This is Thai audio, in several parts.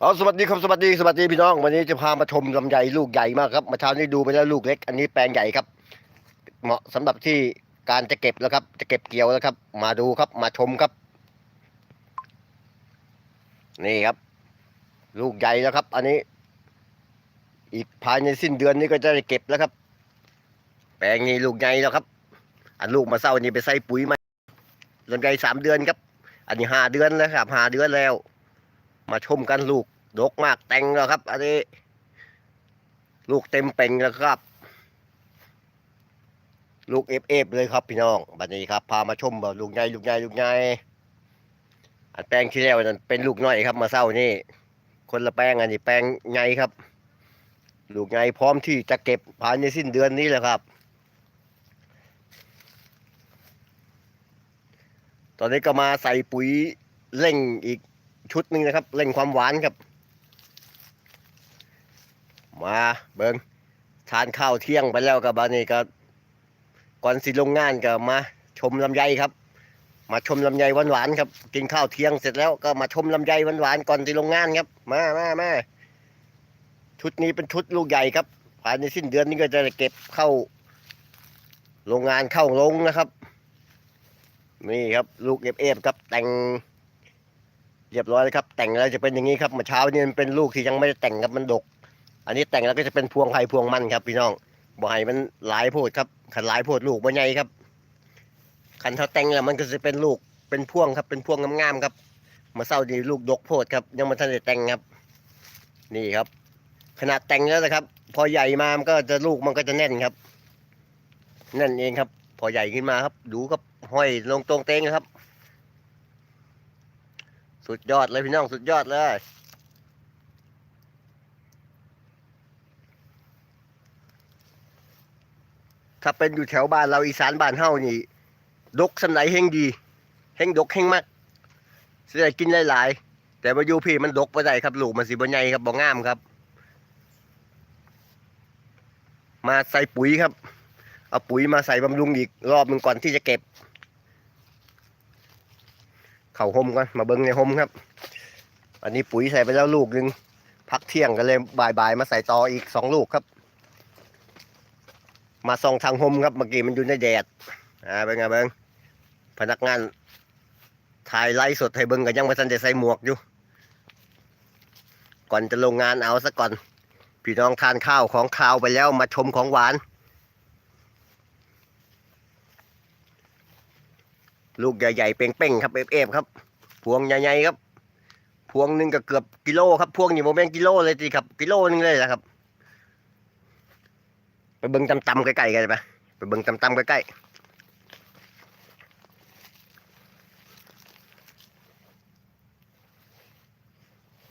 เอาสวัสดีครับสวัสดีสวัสดีพี่น้องวันนี้จะพามาชมลำไยลูกใหญ่มากครับมาเช้านี้ดูไปแล้วลูกเล็ก อันนี้แปลงใหญ่ครับ เหมาะสำหรับที่การจะเก็บแล้วครับ จะเก็บเกี่ยวแล้วครับ มาดูครับมาชมครับ นี่ครับ ลูกใหญ่แล้วครับ อันนี้ อีกภายในสิ้นเดือนนี้ก็จะได้เก็บแล้วครับ แปลงนี้ลูกใหญ่แล้วครับ อันลูกมาเศร้านี่ไปใส่ปุ๋ยมาลำไยสามเดือนครับ อันนี้ห้าเดือนแล้วครับห้าเดือนแล้ว มาชมกันลูกดกมากแต่งแล้วครับ อันนี้ ลูกเต็มเป่งแล้วครับ ลูกเอฟเอฟเลยครับพี่น้องบัดนี้ครับ พามาชมบ่ลูกใหญ่ลูกใหญ่ลูกใหญ่อันแปลงที่แล้วนั้นเป็นลูกน้อยครับ มาเศร้านี่ คนละแปลงอันนี้แปลงใหญ่ครับ ลูกใหญ่พร้อมที่จะเก็บภายในสิ้นเดือนนี้แหละครับ ตอนนี้ก็มาใส่ปุ๋ยเร่งอีก ชุดหนึ่งนะครับเร่งความหวานครับ มาเบิงทานข้าวเที่ยงไปแล้วกับบานี่ก็ก่อนสิลงงานก็มาชมลำไยครับ มาชมลำไยหวานๆครับ กินข้าวเที่ยงเสร็จแล้วก็มาชมลำไยหวานๆก่อนสิลงงานครับ มามามาชุดนี้เป็นชุดลูกใหญ่ครับภายในสิ้นเดือนนี้ก็จะเก็บเข้าโรงงานเข้าลงนะครับ นี่ครับ ลูกเอฟเอฟครับแต่ง เรียบร้อยแล้วครับ แต่งแล้วจะเป็นอย่างนี้ครับเมื่อเช้านี่มันเป็นลูกที่ยังไม่ได้แต่งครับมันดก อันนี้แต่งแล้วก็จะเป็นพวงไผ่พวงมันครับ พี่น้องบ่ให้มันหลายโพดครับขันหลายโพดลูกบ่ใหญ่ครับขันเท่าแต่งแล้วมันก็จะเป็นลูกเป็นพวงครับเป็นพวงงามๆครับมาเศร้าดีลูกดกโพดครับ ยังไม่ทันได้แต่งครับ นี่ครับ ขนาดแต่งแล้วนะครับ พอใหญ่มามันก็จะลูกมันก็จะแน่นครับ แน่นเองครับ พอใหญ่ขึ้นมาครับ ดูครับห้อยลงตรงเตงครับ สุดยอดเลยพี่น้องสุดยอดเลยถ้าเป็นอยู่แถวบ้านเราอีสานบ้านเฮานี่ดกสำไหนเฮงดีเฮงดกเฮงมากสิได้กินหลายๆแต่มาอยู่พี่มันดกไปได้ครับลูกมันสิบ่ใหญ่ครับบ่งามครับ มาใส่ปุ๋ยครับ เอาปุ๋ยมาใส่บำรุงอีกรอบหนึ่งก่อนที่จะเก็บ เข่าหมก่อนมาเบิ้งในหมครับ อันนี้ปุ๋ยใส่ไปแล้วลูกหนึ่งพักเที่ยงกันเลยบ่ายๆมาใส่ต่ออีกสองลูกครับ มาส่องทางหมครับเมื่อกี้มันอยู่ในแดดอ่าเป็นไงเบิ้งพนักงานถ่ายไลฟ์สดให้เบิ้งกันยังไม่ทันจะใส่หมวกอยู่ ก่อนจะลงงานเอาซะก่อนพี่น้องทานข้าวของข้าวไปแล้วมาชมของหวาน ลูกใหญ่ๆเป้งๆครับเอฟๆครับ พวงใหญ่ๆครับ พวงหนึ่งก็เกือบกิโลครับ พวงอยู่โมเมนกิโลเลยสิครับกิโลนึงเลยนะครับ ไปเบิ้งตำๆใกล้ๆกันไปไปเบิ้งตำๆใกล้ๆ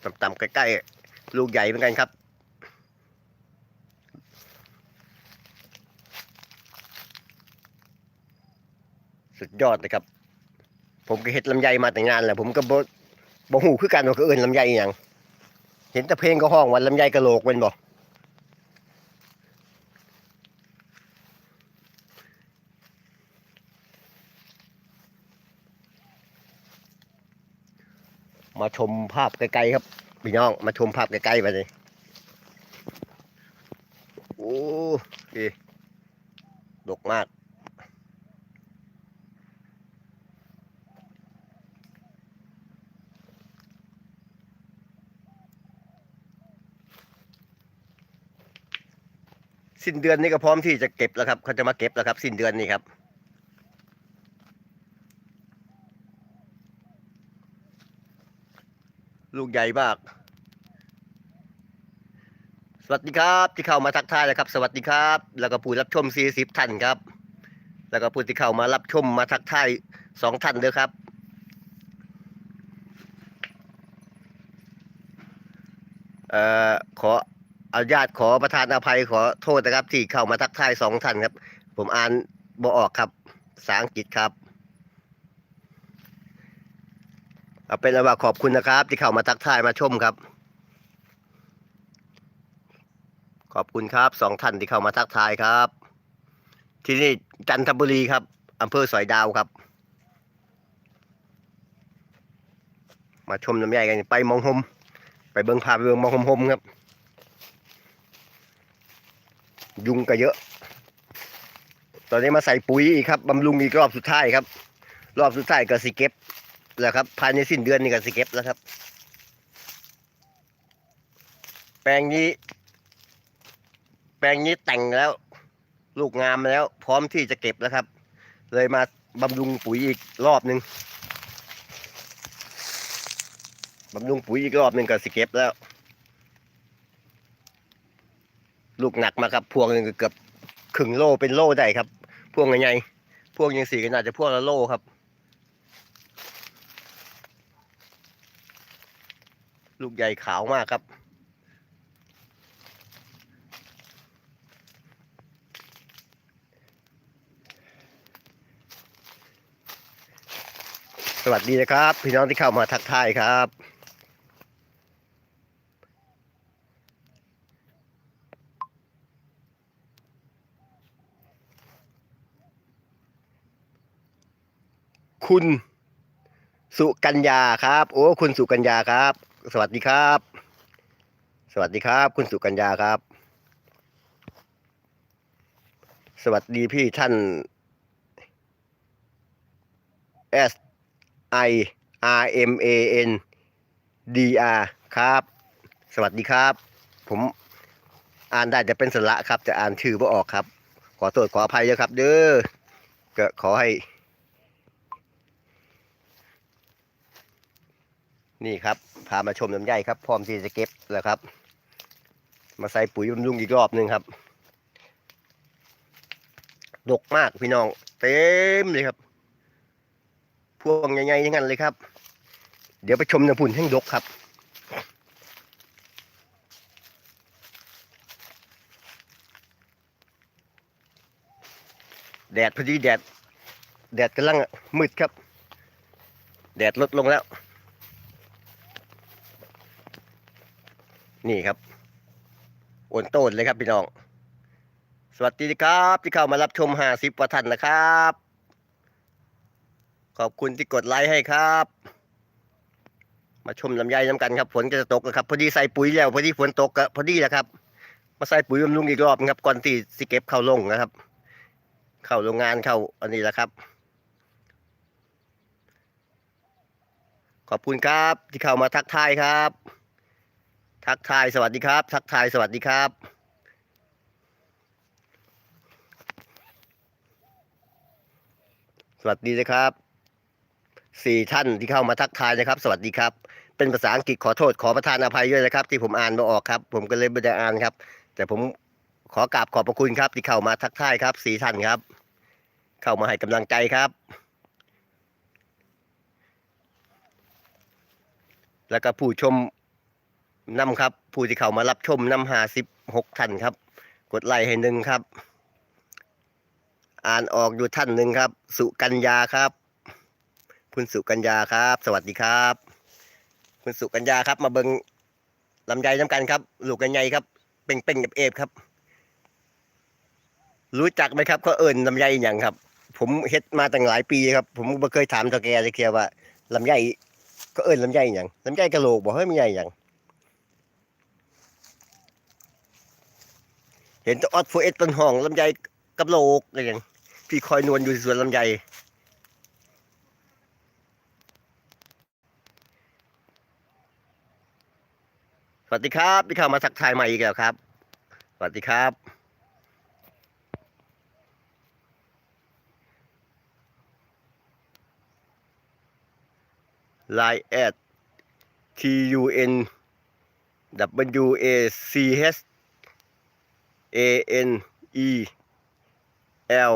ต่ำๆใกล้ๆลูกใหญ่เหมือนกันครับ สุดยอดเลยครับ ผมก็เฮ็ดลำไยมาแต่งานแหละผมก็บ่บ่ฮู้คือกันว่าคือเอิ้นลำไยอหยังเห็นแต่เพลงก็ห้องว่าลำไยกระโหลกเป็นบ่มาชมภาพไกลๆครับพี่น้องมาชมภาพไกลๆไปเลยโอ้ดีดกมาก สิ้นเดือนนี้ก็พร้อมที่จะเก็บแล้วครับเขาจะมาเก็บแล้วครับ สิ้นเดือนนี้ครับลูกใหญ่มาก สวัสดีครับ ที่เข้ามาทักทายนะครับ สวัสดีครับ แล้วก็ผู้รับชม 40 ท่านครับ แล้วก็ผู้ที่เข้ามารับชมมาทักทายสองท่านเด้อครับ เอ่อขอ อนุญาตขอประทานอภัยขอโทษนะครับ ที่เข้ามาทักทายสองท่านครับ ผมอ่านบ่ออกครับภาษาอังกฤษครับเอาเป็นว่าขอบคุณนะครับ ที่เข้ามาทักทายมาชมครับ ขอบคุณครับสองท่านที่เข้ามาทักทายครับ ที่นี่จันทบุรีครับอำเภอสอยดาวครับ มาชมน้ำใหญ่กันไปมองหมไปเบิ้งพาไปเบิ้งมาหมๆครับ ยุงก็เยอะ ตอนนี้มาใส่ปุ๋ยอีกครับบำรุงอีกรอบสุดท้ายครับ รอบสุดท้ายก็สิเก็บแล้วครับ ภายในสิ้นเดือนนี้ก็สิเก็บแล้วครับ แปลงนี้ แปลงนี้แต่งแล้ว ลูกงามแล้ว พร้อมที่จะเก็บแล้วครับ เลยมาบำรุงปุ๋ยอีกรอบหนึ่งบำรุงปุ๋ยอีกรอบหนึ่งก็สิเก็บแล้ว ลูกหนักมาครับ พวงหนึงเกือบครึ่งโลเป็นโลได้ครับ พวงใหญ่พวงยังสี่ก็น่าจะพวงละโลครับ ลูกใหญ่ขาวมากครับสวัสดีนะครับ พี่น้องที่เข้ามาทักทายครับ คุณสุกัญญาครับ โอ้คุณสุกัญญาครับ สวัสดีครับ สวัสดีครับ คุณสุกัญญาครับ สวัสดีพี่ท่าน S I R M A N D R ครับ สวัสดีครับ ผมอ่านได้จะเป็นสระครับ จะอ่านชื่อไม่ออกครับ ขอโทษขออภัยด้วยครับ เด้อก็ขอให้ นี่ครับ พามาชมลำไยครับ พร้อมที่จะเก็บแล้วครับ มาใส่ปุ๋ยบำรุงอีกรอบหนึ่งครับ ดกมากพี่น้อง เต็มเลยครับ พวงใหญ่ๆอย่างนั้นเลยครับ เดี๋ยวไปชมน้ำผุ่นแห้งดกครับแดดพอดีแดด แดดกำลังมืดครับ แดดลดลงแล้ว นี่ครับโอนโต้นเลยครับพี่น้อง สวัสดีครับที่เข้ามารับชมห้าสิบกว่าท่านนะครับ ขอบคุณที่กดไลค์ให้ครับ มาชมลำไยน้ำกันครับฝนจะตกแล้วครับ พอดีใส่ปุ๋ยแล้วพอดีฝนตกก็พอดีแหละครับ มาใส่ปุ๋ยบำรุงอีกรอบนะครับก่อนที่สิเก็บเข้าลงนะครับ เข้าโรงงานเข้าอันนี้แหละครับ ขอบคุณครับที่เข้ามาทักทายครับ ทักทายสวัสดีครับ ทักทายสวัสดีครับ สวัสดีนะครับสี่ท่านที่เข้ามาทักทายนะครับ สวัสดีครับ เป็นภาษาอังกฤษขอโทษขอประทานอภัยด้วยนะครับ ที่ผมอ่านไม่ออกครับ ผมก็เลยไม่ได้อ่านครับ แต่ผมขอกราบขอบพระคุณครับ ที่เข้ามาทักทายครับสี่ท่านครับ เข้ามาให้กำลังใจครับ แล้วก็ผู้ชม นำครับ ผู้ที่เข้ามารับชมนำหาสิบหกท่านครับ กดไลค์ให้หนึ่งครับ อ่านออกอยู่ท่านหนึ่งครับ สุกัญญาครับ คุณสุกัญญาครับ สวัสดีครับ คุณสุกัญญาครับ มาเบิงลำไยน้ำกันครับ ลูกกันใหญ่ครับเป่งเป่งกับเอฟครับ รู้จักไหมครับเขาเอิญลำไยอย่างครับ ผมเฮ็ดมาตั้งหลายปีครับ ผมไม่เคยถามตาแกเลยเคียว่าลำไยก็เอิญลำไยอย่างลำไยกะโหลกบอกเฮ้ยไม่ใหญ่อย่าง เห็นตัวออดฟูเอสต้นห้องลำไยกับโลกอะไรอย่างพี่คอยนวลอยู่สวนลำไยสวัสดีครับที่เข้ามาทักทายใหม่อีกแล้วครับ สวัสดีครับ Line at T U N W A C H A N E L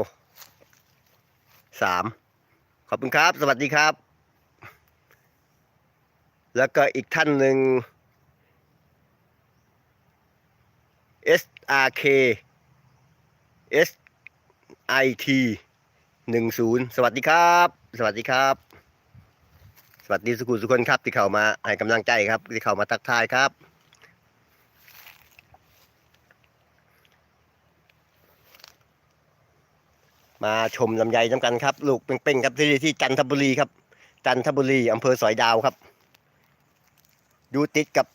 สามขอบคุณครับ สวัสดีครับ แล้วก็อีกท่านหนึ่ง S R K S I T หนึ่งศูนย์สวัสดีครับ สวัสดีครับ สวัสดีสุขุสุคนครับที่เข้ามาให้กำลังใจครับ ที่เข้ามาทักทายครับ มาชมลำไยน้ำกันครับ ลูกเป่งๆครับที่ที่จันทบุรีครับ จันทบุรีอำเภอสอยดาวครับ อยู่ติดกับ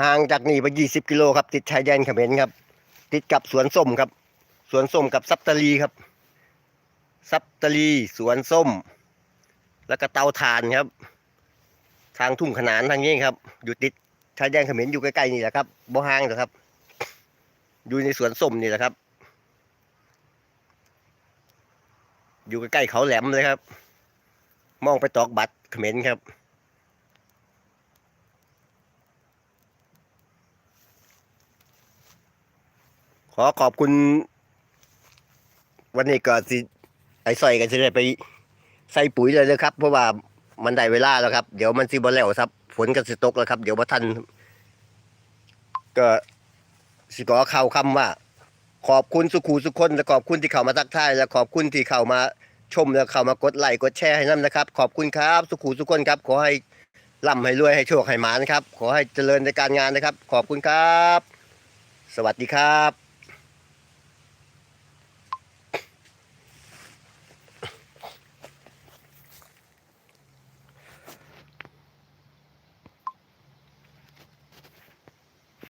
ห่างจากนี่ไปยี่สิบกิโลครับ ติดชายแดนเขมรครับ ติดกับสวนส้มครับ สวนส้มกับซับตะลีครับซับตะลีสวนส้ม แล้วก็เตาถ่านครับ ทางทุ่งขนานทางนี้ครับ อยู่ติดชายแดนเขมรอยู่ใกล้ๆนี่แหละครับบ่ห่างหรอกครับ อยู่ในสวนส้มนี่แหละครับ อยู่ใกล้เขาแหลมเลยครับ มองไปตอกบัตรเขมรครับ ขอขอบคุณ วันนี้ก็สิไอ้ซอยกันจะได้ไปใส่ปุ๋ยเลยเลยครับ เพราะว่ามันได้เวลาแล้วครับ เดี๋ยวมันสิบ่แล้วครับ ฝนก็สิตกแล้วครับ เดี๋ยวบ่ทันก็สิขอเข้าคำว่า ขอบคุณสุขูสุคนและขอบคุณที่เข้ามาทักทายและขอบคุณที่เข้ามาชมและเข้ามากดไลค์กดแชร์ให้น้ำนะครับ ขอบคุณครับ สุขูสุคนครับ ขอให้ร่ำให้รวยให้โชคให้หมานครับ ขอให้เจริญในการงานนะครับ ขอบคุณครับ สวัสดีครับ